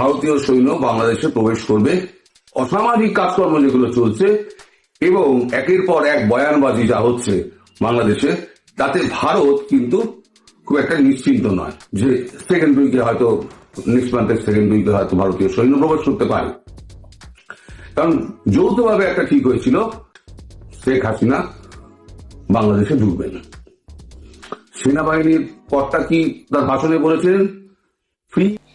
ভারতীয় সৈন্য বাংলাদেশে প্রবেশ করবে। অসামাজিক কাজকর্ম যেগুলো চলছে এবং একের পর এক বয়ানবাজি যা হচ্ছে বাংলাদেশে, তাতে ভারত কিন্তু খুব একটা নিশ্চিন্ত নয় যে সেকেন্ড উইকে হয়তো নেক্সট মান্থের সেকেন্ড উইকে হয়তো ভারতীয় সৈন্য প্রবেশ করতে পারে। কারণ যৌথভাবে একটা ঠিক হয়েছিল, শেখ হাসিনা বাংলাদেশে ঢুকবেন। সেনাবাহিনীর কর্তা কি তার ভাষণে বলেছিলেন? ফ্রি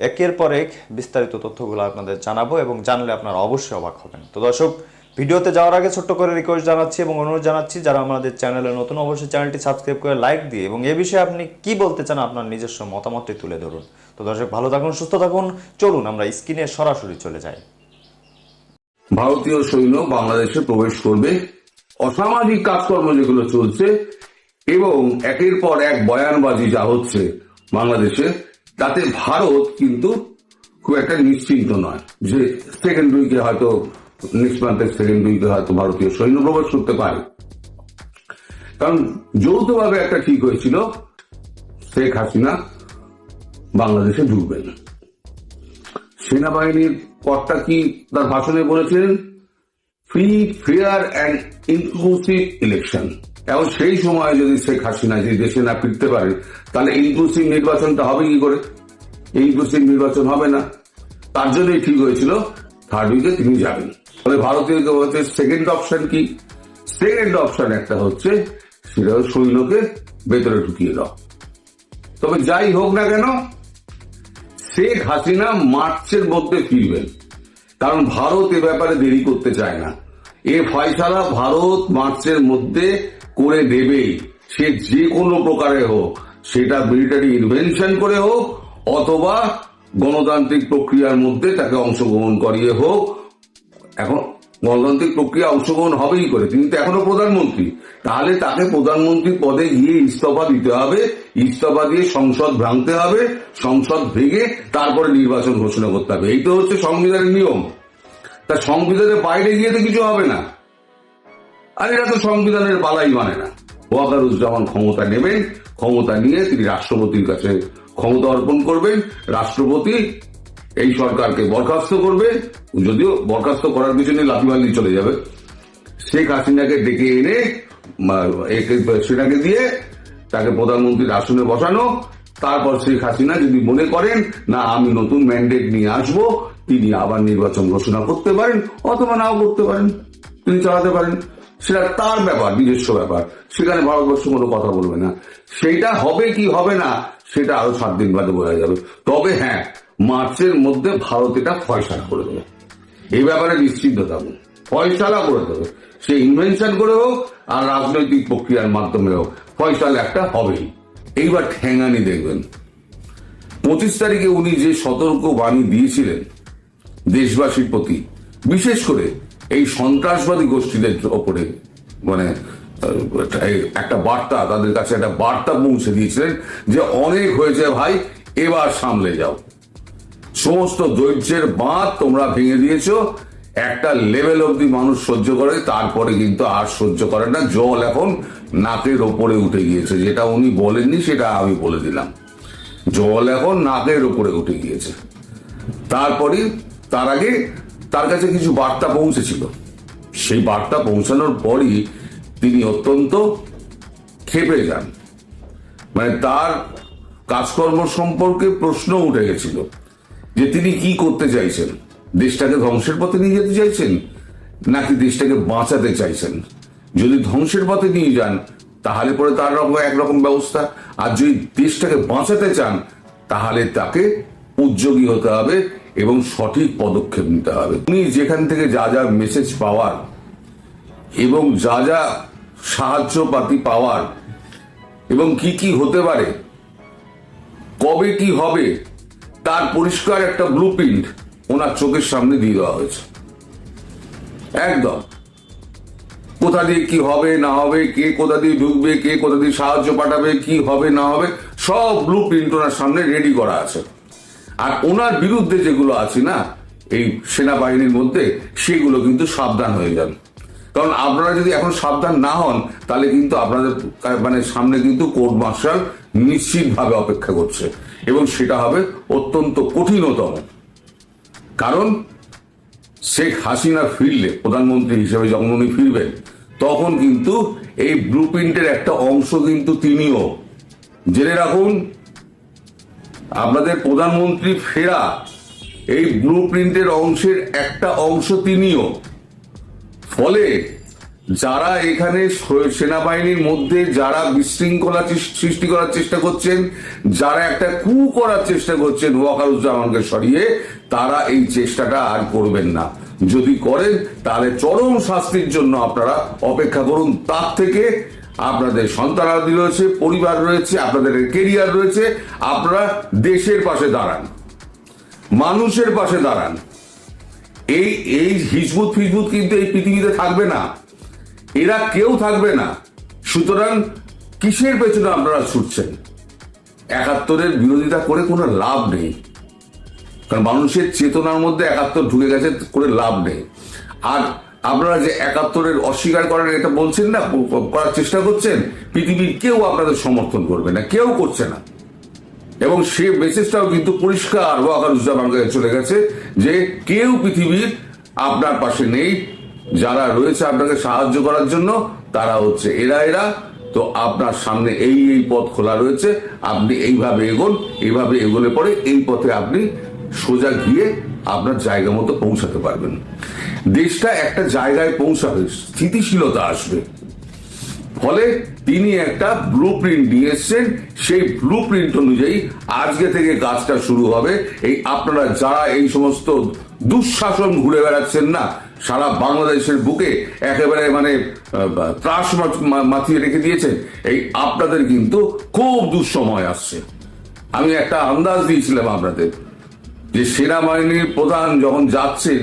একের পর এক বিস্তারিত তথ্যগুলো আপনাদের জানাব এবং জানলে আপনারা অবশ্যই অবাক হবেন। তো দর্শক, ভিডিওতে যাওয়ার আগে ছোট্ট করে রিকোয়েস্ট জানাচ্ছি এবং অনুরোধ জানাচ্ছি, যারা আমাদের চ্যানেলে নতুন অবশ্যই চ্যানেলটি সাবস্ক্রাইব করে লাইক দিয়ে এবং এ বিষয়ে আপনি কি বলতে চান আপনার নিজস্ব মতামতটি তুলে ধরুন। তো দর্শক, ভালো থাকুন, সুস্থ থাকুন, চলুন আমরা স্ক্রিনে সরাসরি চলে যাই। ভারতীয় সৈন্য বাংলাদেশে প্রবেশ করবে। অসামাজিক কাজকর্ম যেগুলো চলছে এবং একের পর এক বয়ানবাজি যা হচ্ছে বাংলাদেশে। তাতে ভারত কিন্তু খুব একটা নিশ্চিন্ত নয় যে সেকেন্ড উইকে হয়তো নেক্সট সেকেন্ড উইকে হয়তো ভারতীয় সৈন্য প্রবেশ করতে পারে। কারণ যৌথভাবে একটা ঠিক হয়েছিল, শেখ হাসিনা বাংলাদেশে ঢুকবেন সেনাবাহিনীর কর্তা কি তার ভাষণে বলেছিলেন free fair and inclusive election এখন সেই সময় যদি শেখ হাসিনা, যদি দেশে না ফিরতে পারে, তাহলে ইনক্লুসিভ নির্বাচনটা হবে কি করে? ইনক্লুসিভ নির্বাচন হবে না। তার জন্যই ঠিক হয়েছিল থার্ড উইকে তিনি যাবেন। ফলে ভারতীয় সেকেন্ড অপশন কি? সেকেন্ড অপশন একটা হচ্ছে, সেটা সৈন্যকে ভেতরে ঢুকিয়ে দাও। তবে যাই হোক না কেন, শেখ হাসিনা মার্চের মধ্যে ফিরবেন। কারণ ভারত এ ব্যাপারে দেরি করতে চায় না। এ ফয়সালা ভারত মার্চের মধ্যে করে দেবেই সে যে কোনো প্রকারে হোক, সেটা মিলিটারি ইনভেনশন করে হোক, অথবা গণতান্ত্রিক প্রক্রিয়ার মধ্যে তাকে অংশগ্রহণ করিয়ে হোক। এখন গণতান্ত্রিক প্রক্রিয়া অংশগ্রহণ হবেই করে, তিনি তো এখনও প্রধানমন্ত্রী। তাহলে তাকে প্রধানমন্ত্রী পদে গিয়ে ইস্তফা দিতে হবে, ইস্তফা দিয়ে সংসদ ভাঙতে হবে, সংসদ ভেঙে তারপরে নির্বাচন ঘোষণা করতে হবে। এই তো হচ্ছে সংবিধানের নিয়ম। তা সংবিধানের বাইরে গিয়ে তো কিছু হবে না। আর এরা তো সংবিধানের বালাই মানে না। ওয়াকারুজ্জামান ক্ষমতা নেবেন, ক্ষমতা নিয়ে তিনি রাষ্ট্রপতির কাছে ক্ষমতা অর্পণ করবেন, রাষ্ট্রপতি এই সরকারকে বরখাস্ত করবে, যদিও বরখাস্ত করার পিছনে লাথিমাল্লি চলে যাবে। শেখ হাসিনাকে ডেকে এনে সেটাকে দিয়ে তাকে প্রধানমন্ত্রীর আসনে বসানো, তারপর শেখ হাসিনা যদি মনে করেন, না, আমি নতুন ম্যান্ডেট নিয়ে আসব, তিনি আবার নির্বাচন ঘোষণা করতে পারেন, অথবা নাও করতে পারেন, তিনি চালাতে পারেন। সেটা তার ব্যাপার, নিজস্ব ব্যাপার। সেখানে ভারতবর্ষ কোনো কথা বলবে না। সেটা হবে কি হবে না, সেটা আরও সাত দিন বাদে বোঝা যাবে। তবে হ্যাঁ মার্চের মধ্যে ভারত এটা ফয়সালা করে দেবে। এই ব্যাপারে নিশ্চিন্ত থাকুন ফয়সালা করে দেবে। সে ইনভেনশন করে হোক আর রাজনৈতিক প্রক্রিয়ার মাধ্যমে হোক, ফয়সালা একটা হবেই। এইবার ঠেঙানি দেখবেন। পঁচিশ তারিখে উনি যে সতর্ক বাণী দিয়েছিলেন দেশবাসীর প্রতি, বিশেষ করে এই সন্ত্রাসবাদী গোষ্ঠীদের ওপরে মানে একটা বার্তা তাদের কাছে, একটা বার্তা পৌঁছে দিয়েছিলেন যে অনেক হয়েছে ভাই, এবার সামলে যাও। সমস্ত ধৈর্যের বাঁধ তোমরা ভেঙে দিয়েছ, একটা লেভেল অব্দি মানুষ সহ্য করে, তারপরে কিন্তু আর সহ্য করে না। জল এখন নাকের ওপরে উঠে গিয়েছে, যেটা উনি বলেননি, সেটা আমি বলে দিলাম। জল এখন নাকের ওপরে উঠে গিয়েছে। তারপরে তার আগে তার কাছে কিছু বার্তা পৌঁছেছিল। সেই বার্তা পৌঁছানোর পরই তিনি অত্যন্ত খেপে যান। মানে তার কাজকর্ম সম্পর্কে প্রশ্ন উঠে গেছিল যে তিনি কি করতে চাইছেন? দেশটাকে ধ্বংসের পথে নিয়ে যেতে চাইছেন? নাকি দেশটাকে বাঁচাতে চাইছেন? যদি ধ্বংসের পথে নিয়ে যান, তাহলে পরে তার রকম একরকম ব্যবস্থা। আর যদি দেশটাকে বাঁচাতে চান, তাহলে তাকে উদ্যোগী হতে হবে এবং সঠিক পদক্ষেপ নিতে হবে। উনি যেখান থেকে যা যা মেসেজ পাওয়ার এবং যা যা সাহায্যপাতি পাওয়ার এবং কি কি হতে পারে, কবে কি হবে, তার পরিষ্কার একটা ব্লু প্রিন্ট ওনার চোখের সামনে দিয়ে দেওয়া হয়েছে। একদম। কোথা দিয়ে কি হবে, না হবে, কে কোথা দিয়ে ঢুকবে, কে কোথা দিয়ে সাহায্য পাঠাবে, কি হবে, না হবে, সব ব্লু প্রিন্ট ওনার সামনে রেডি করা আছে। আর ওনার বিরুদ্ধে যেগুলো আছে না, এই সেনাবাহিনীর মধ্যে, সেগুলো কিন্তু সাবধান হয়ে যান। কারণ আপনারা যদি এখন সাবধান না হন, তাহলে কিন্তু আপনাদের মানে সামনে কিন্তু কোর্ট মার্শাল নিশ্চিতভাবে অপেক্ষা করছে। এবং সেটা হবে অত্যন্ত কঠিনতম। কারণ শেখ হাসিনা ফিরলে, প্রধানমন্ত্রী হিসেবে যখন উনি ফিরবেন, তখন কিন্তু এই ব্লু প্রিন্টের একটা অংশ কিন্তু তিনিও। জেনে রাখুন আপনাদের প্রধানমন্ত্রী ফেরা এই ব্লু প্রিন্টের অংশের একটা অংশ তিনিও। ফলে যারা এখানে সেনাবাহিনীর মধ্যে যারা বিশৃঙ্খলা সৃষ্টি করার চেষ্টা করছেন, যারা একটা কু করার চেষ্টা করছেন ওয়াকারুজ্জামানকে সরিয়ে, তারা এই চেষ্টাটা আর করবেন না। যদি করেন, তাহলে চরম শাস্তির জন্য আপনারা অপেক্ষা করুন। তার থেকে আপনাদের সন্তানাদি রয়েছে, পরিবার রয়েছে, আপনাদের কেরিয়ার রয়েছে, আপনারা দেশের পাশে দাঁড়ান, মানুষের পাশে দাঁড়ান। এই এই হিজবুত ফিজবুত কিন্তু এই পৃথিবীতে থাকবে না। এরা কেউ থাকবে না। সুতরাং কিসের পেছনে আপনারা ছুটছেন? একাত্তরের বিরোধিতা করে কোনো লাভ নেই। কারণ মানুষের চেতনার মধ্যে একাত্তর ঢুকে গেছে, করে লাভ নেই। আর আপনারা যে একাত্তরের অস্বীকার করেন, এটা বলছেন না? করার চেষ্টা করছেন? পৃথিবীর কেউ আপনাদের সমর্থন করবে না, কেউ করছে না। এবং সে মেসেজটাও কিন্তু পরিষ্কার ওয়াকারুজ্জামান চলে গেছে যে কেউ পৃথিবীর আপনার পাশে নেই, যারা রয়েছে আপনাকে সাহায্য করার জন্য, তারা হচ্ছে এরা এরা। তো আপনার সামনে এই এই পথ খোলা রয়েছে, আপনি এইভাবে এগোন, এইভাবে এগোলে পরে এই পথে আপনি সোজা গিয়ে আপনার জায়গা মতো পৌঁছাতে পারবেন। দেশটা একটা জায়গায় পৌঁছাবে, স্থিতিশীলতা আসবে। ফলে তিনি একটা ব্লু প্রিন্ট নিয়ে এসছেন। সেই ব্লু প্রিন্ট অনুযায়ী আজকে থেকে কাজটা শুরু হবে। এই আপনারা যারা এই সমস্ত দুঃশাসন ঘুরে বেড়াচ্ছেন না, সারা বাংলাদেশের বুকে একেবারে মানে ত্রাস মাথিয়ে রেখে দিয়েছেন, এই আপনাদের কিন্তু খুব দুঃসময় আসছে। আমি একটা আন্দাজ দিয়েছিলাম আপনাদের, যে সেনাবাহিনীর প্রধান যখন যাচ্ছেন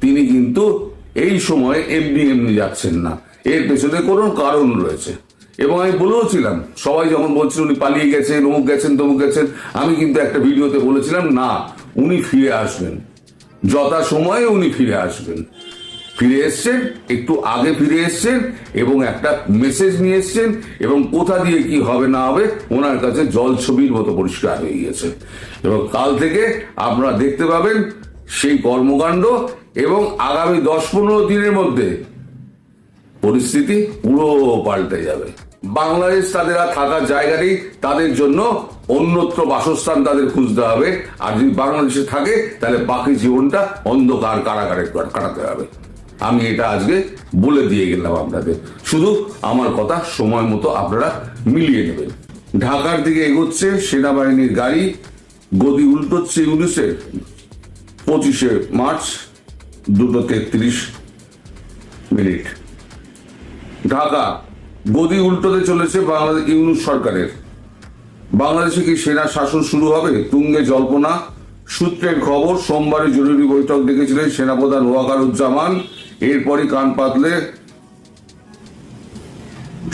তিনি কিন্তু এই সময় এমনি এমনি যাচ্ছেন না। এর পেছনে কোনো কারণ রয়েছে। এবং আমি বলেওছিলাম সবাই যখন বলছিল উনি পালিয়ে গেছেন, অমুক গেছেন, তমুক গেছেন, আমি কিন্তু একটা ভিডিওতে বলেছিলাম, না, উনি ফিরে আসবেন। যথা সময়ে উনি ফিরে আসবেন। ফিরে এসছেন, একটু আগে ফিরে এসছেন এবং একটা মেসেজ নিয়ে এসছেন এবং কোথা দিয়ে কি হবে, না হবে, ওনার কাছে জল ছবির মতো পরিষ্কার হয়ে গিয়েছে। এবং কাল থেকে আপনারা দেখতে পাবেন সেই কর্মকাণ্ড এবং আগামী দশ পনেরো দিনের মধ্যে পরিস্থিতি পুরো পাল্টে যাবে। বাংলাদেশ তাদের আর থাকার জায়গা নেই, তাদের জন্য অন্যত্র বাসস্থান তাদের খুঁজতে হবে। আর যদি বাংলাদেশে থাকে, তাহলে বাকি জীবনটা অন্ধকার কারাগারে কাটাতে হবে। আমি এটা আজকে বলে দিয়ে গেলাম আপনাদের। শুধু আমার কথা সময় মতো আপনারা মিলিয়ে নেবেন। ঢাকার দিকে এগোচ্ছে সেনাবাহিনীর গাড়ি গদি উল্টোচ্ছে ইউনিসের। পঁচিশে মার্চ দুটো তেত্রিশ মিনিট। ঢাকা, গদি উল্টোতে চলেছে বাংলাদেশ ইউনুস সরকারের। বাংলাদেশে কি সেনা শাসন শুরু হবে? তুঙ্গে জল্পনা। সূত্রের খবর, সোমবারে জরুরি বৈঠক ডেকেছিলেন সেনাপ্রধান ওয়াকারুজ্জামান। এরপরই কান পাতলে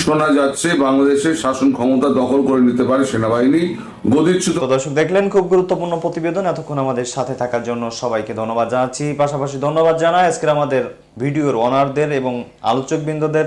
শোনা যাচ্ছে বাংলাদেশের শাসন ক্ষমতা দখল করে নিতে পারে সেনাবাহিনী। গদিচ্যুত দর্শক, দেখলেন খুব গুরুত্বপূর্ণ প্রতিবেদন। এতক্ষণ আমাদের সাথে থাকার জন্য সবাইকে ধন্যবাদ জানাচ্ছি। পাশাপাশি ধন্যবাদ জানাই আজকের আমাদের ভিডিওর অনারদের এবং আলোচক বৃন্দদের